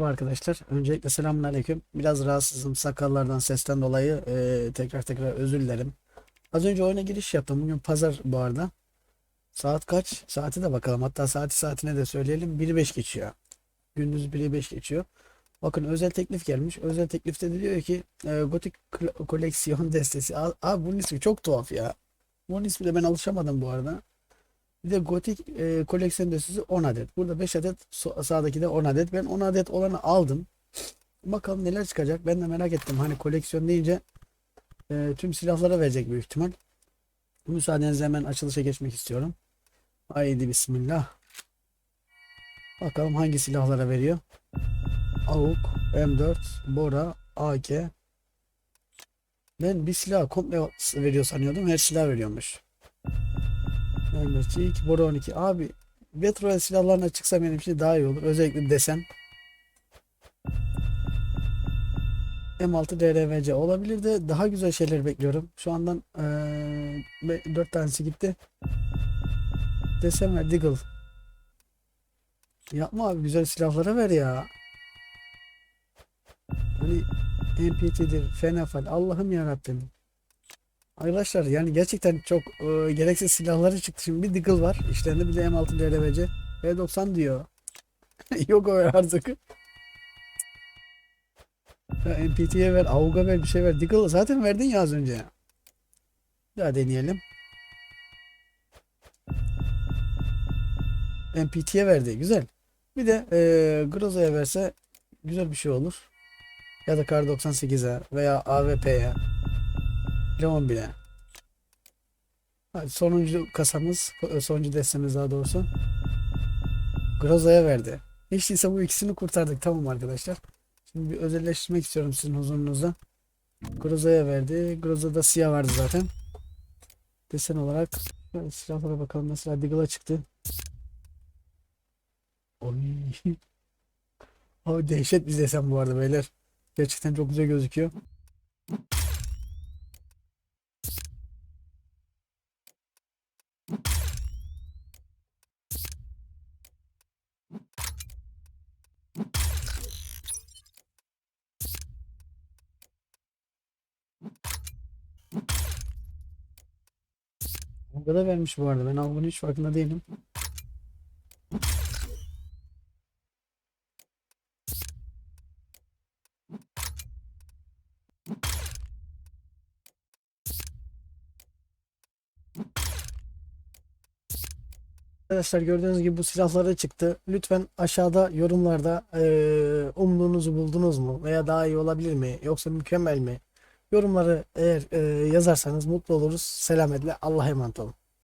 arkadaşlar. Öncelikle selamünaleyküm. Biraz rahatsızım sakallardan sesten dolayı eee, tekrar tekrar özür dilerim. Az önce oyuna giriş yaptım. Bugün pazar bu arada. Saat kaç? Saati de bakalım. Hatta saati saatine de söyleyelim. 1.5 geçiyor. Gündüz 1.5 geçiyor. Bakın özel teklif gelmiş. Özel teklifte de diyor ki eee Gothic kl- koleksiyon destesi. Abi bunun ismi çok tuhaf ya. Bunun ismine ben alışamadım bu arada. Bir de gotik e, koleksiyon destesi 10 adet. Burada 5 adet sağdaki de 10 adet. Ben 10 adet olanı aldım. Bakalım neler çıkacak. Ben de merak ettim. Hani koleksiyon deyince e, tüm silahlara verecek büyük ihtimal. Müsaadenizle hemen açılışa geçmek istiyorum. Haydi bismillah. Bakalım hangi silahlara veriyor. AUK, M4, Bora, AK. Ben bir silah komple veriyor sanıyordum. Her silah veriyormuş. Mehmetçik, Bora 12. Abi Battle silahlarına çıksa benim için daha iyi olur. Özellikle desen. M6 DRVC olabilir de daha güzel şeyler bekliyorum. Şu andan eee 4 tanesi gitti. Desen ver Deagle. Yapma abi güzel silahlara ver ya. Hani MPT'dir, Fenafal. Allah'ım ya Rabbim. Arkadaşlar yani gerçekten çok e, gereksiz silahları çıktı. Şimdi bir Deagle var. İşlerinde bir de M6 DRVC. P90 diyor. Yok o artık. Ya MPT'ye ver, AUG'a ver, bir şey ver. Deagle zaten verdin ya az önce. Daha deneyelim. MPT'ye verdi. Güzel. Bir de e, Groza'ya verse güzel bir şey olur. Ya da Kar 98'e veya AWP'ye. Leon bile. Hadi sonuncu kasamız, e, sonuncu destemiz daha doğrusu. Groza'ya verdi. Hiç değilse bu ikisini kurtardık. Tamam arkadaşlar. Şimdi bir özelleştirmek istiyorum sizin huzurunuzda. Groza'ya verdi. Groza'da siyah vardı zaten. Desen olarak şöyle silahlara bakalım. Mesela Deagle'a çıktı. Oy. Abi dehşet bir desen bu arada beyler. Gerçekten çok güzel gözüküyor. Avga da vermiş bu arada. Ben Avga'nın hiç farkında değilim. Arkadaşlar gördüğünüz gibi bu silahlar da çıktı. Lütfen aşağıda yorumlarda eee umduğunuzu buldunuz mu? Veya daha iyi olabilir mi? Yoksa mükemmel mi? Yorumları eğer eee, yazarsanız mutlu oluruz. Selametle. Allah'a emanet olun.